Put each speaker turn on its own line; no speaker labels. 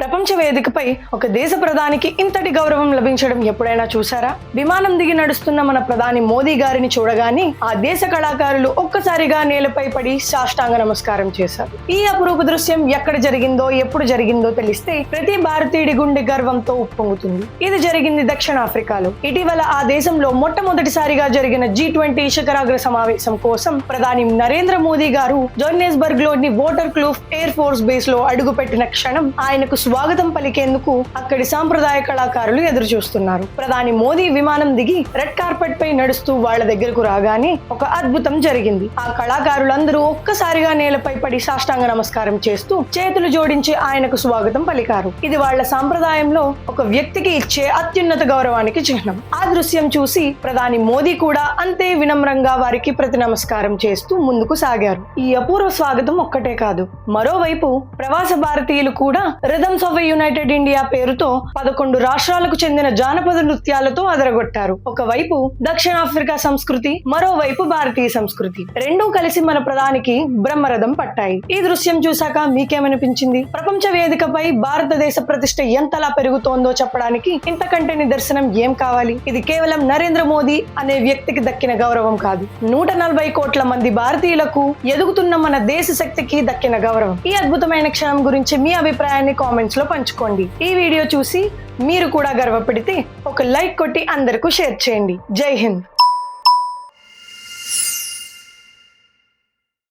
ప్రపంచ వేదికపై ఒక దేశ ప్రధానికి ఇంతటి గౌరవం లభించడం ఎప్పుడైనా చూసారా విమానం దిగి నడుస్తున్న మన ప్రధాని మోదీ గారిని చూడగానే ఆ దేశ కళాకారులు ఒక్కసారిగా నేలపై పడి సాష్టాంగ నమస్కారం చేశారు. ఈ అపురూప దృశ్యం ఎక్కడ జరిగిందో ఎప్పుడు జరిగిందో తెలిస్తే ప్రతి భారతీయుడి గుండె గర్వంతో ఉప్పొంగుతుంది. ఇది జరిగింది దక్షిణాఫ్రికాలో. ఇటీవల ఆ దేశంలో మొట్టమొదటిసారిగా జరిగిన జీ ట్వంటీ శిఖరాగ్ర సమావేశం కోసం ప్రధాని నరేంద్ర మోదీ గారు జోర్నేస్బర్గ్లోని వాటర్ క్లూఫ్ ఎయిర్ ఫోర్స్ బేస్లో అడుగుపెట్టిన క్షణం ఆయనకు స్వాగతం పలికేందుకు అక్కడి సాంప్రదాయ కళాకారులు ఎదురు చూస్తున్నారు ప్రధాని మోదీ విమానం దిగి రెడ్ కార్పెట్ పై నడుస్తూ వాళ్ళ దగ్గరకు రాగానే ఒక అద్భుతం జరిగింది. ఆ కళాకారులందరూ ఒక్కసారిగా నేలపై పడి సాష్టాంగ నమస్కారం చేస్తూ చేతులు జోడించి ఆయనకు స్వాగతం పలికారు. ఇది వాళ్ళ సాంప్రదాయంలో ఒక వ్యక్తికి ఇచ్చే అత్యున్నత గౌరవానికి చిహ్నం. ఆ దృశ్యం చూసి ప్రధాని మోదీ కూడా అంతే వినమ్రంగా వారికి ప్రతి నమస్కారం చేస్తూ ముందుకు సాగారు. ఈ అపూర్వ స్వాగతం ఒక్కటే కాదు. మరోవైపు ప్రవాస భారతీయులు కూడా రిథమ్స్ ఆఫ్ యునైటెడ్ ఇండియా పేరుతో పదకొండు రాష్ట్రాలకు చెందిన జానపద నృత్యాలతో అదరగొట్టారు. ఒకవైపు దక్షిణాఫ్రికా సంస్కృతి మరోవైపు భారతీయ సంస్కృతి. రెండూ కలిసి మన ప్రధానికి బ్రహ్మరథం పట్టాయి. ఈ దృశ్యం చూశాక మీకేమనిపించింది? ప్రపంచ వేదికపై భారతదేశ ప్రతిష్ట ఎంతలా పెరుగుతోందో చెప్పడానికి ఇంతకంటే నిదర్శనం ఏం కావాలి? ఇది కేవలం నరేంద్ర మోదీ అనే వ్యక్తికి దక్కిన గౌరవం కాదు. నూట నలభై కోట్ల మంది భారతీయులకు ఎదుగుతున్న మన దేశ శక్తికి దక్కిన గౌరవం. ఈ అద్భుతమైన క్షణం గురించి మీ అభిప్రాయాన్ని కామెంట్స్ లో పంచుకోండి. ఈ వీడియో చూసి మీరు కూడా గర్వపడితే ఒక లైక్ కొట్టి అందరికీ షేర్ చేయండి. జై హింద్.